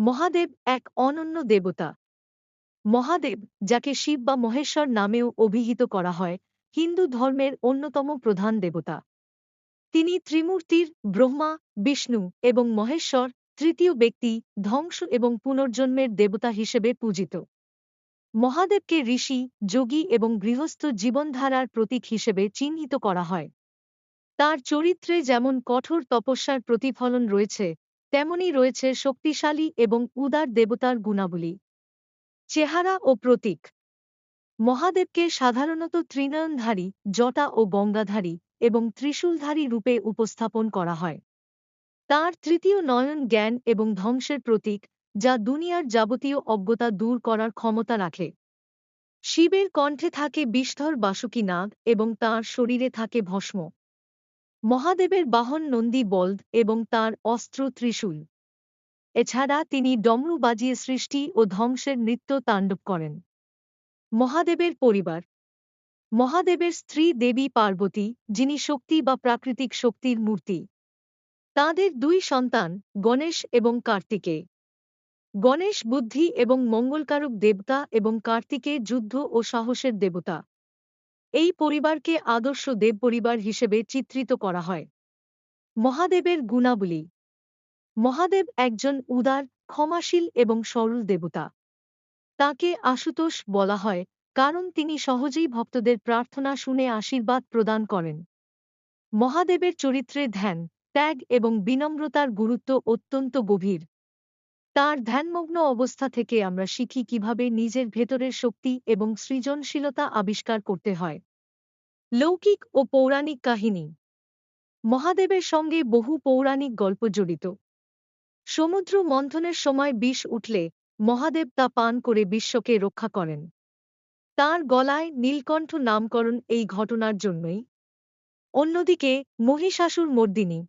মহাদেব এক অনন্য দেবতা। মহাদেব, যাকে শিব বা মহেশ্বর নামেও অভিহিত করা হয়, হিন্দু ধর্মের অন্যতম প্রধান দেবতা। তিনি ত্রিমূর্তির ব্রহ্মা, বিষ্ণু এবং মহেশ্বর তৃতীয় ব্যক্তি, ধ্বংস এবং পুনর্জন্মের দেবতা হিসেবে পূজিত। মহাদেবকে ঋষি, যোগী এবং গৃহস্থ জীবনধারার প্রতীক হিসেবে চিহ্নিত করা হয়। তার চরিত্রে যেমন কঠোর তপস্যার প্রতিফলন রয়েছে তেমনি রয়েছে শক্তিশালী এবং উদার দেবতার গুণাবলী। চেহারা ও প্রতীক। মহাদেবকে সাধারণত ত্রিনয়নধারী জটা ও গঙ্গাধারী এবং ত্রিশূলধারী রূপে উপস্থাপন করা হয়। তার তৃতীয় নয়ন জ্ঞান এবং ধ্বংসের প্রতীক, যা দুনিয়ার যাবতীয় অজ্ঞতা দূর করার ক্ষমতা রাখে। শিবের কণ্ঠে থাকে বিষ্ঠর বাসুকী নাগ এবং তাঁর শরীরে থাকে ভস্ম। মহাদেবের বাহন নন্দী বলদ এবং তার অস্ত্র ত্রিশূল। এছাড়া তিনি ডমরু বাজিয়ে সৃষ্টি ও ধ্বংসের নৃত্য তাণ্ডব করেন। মহাদেবের পরিবার। মহাদেবের স্ত্রী দেবী পার্বতী, যিনি শক্তি বা প্রাকৃতিক শক্তির মূর্তি। তাঁদের দুই সন্তান, গণেশ এবং কার্তিকে। গণেশ বুদ্ধি এবং মঙ্গলকারক দেবতা এবং কার্তিকে যুদ্ধ ও সাহসের দেবতা। এই পরিবারকে আদর্শ দেব পরিবার হিসেবে চিত্রিত করা হয়। মহাদেবের গুণাবলী। মহাদেব একজন উদার, ক্ষমাশীল এবং সরল দেবতা। তাকে আশুতোষ বলা হয়, কারণ তিনি সহজেই ভক্তদের প্রার্থনা শুনে আশীর্বাদ প্রদান করেন। মহাদেবের চরিত্রে ধ্যান, ত্যাগ এবং বিনম্রতার গুরুত্ব অত্যন্ত গভীর। তার ধ্যানমগ্ন অবস্থা থেকে আমরা শিখি কীভাবে নিজের ভেতরের শক্তি এবং সৃজনশীলতা আবিষ্কার করতে হয়। লৌকিক ও পৌরাণিক কাহিনী। মহাদেবের সঙ্গে বহু পৌরাণিক গল্প জড়িত। সমুদ্র মন্থনের সময় বিষ উঠলে মহাদেব তা পান করে বিশ্বকে রক্ষা করেন। তার গলায় নীলকণ্ঠ নামকরণ এই ঘটনার জন্যই। অন্যদিকে মহিষাসুর মর্দিনী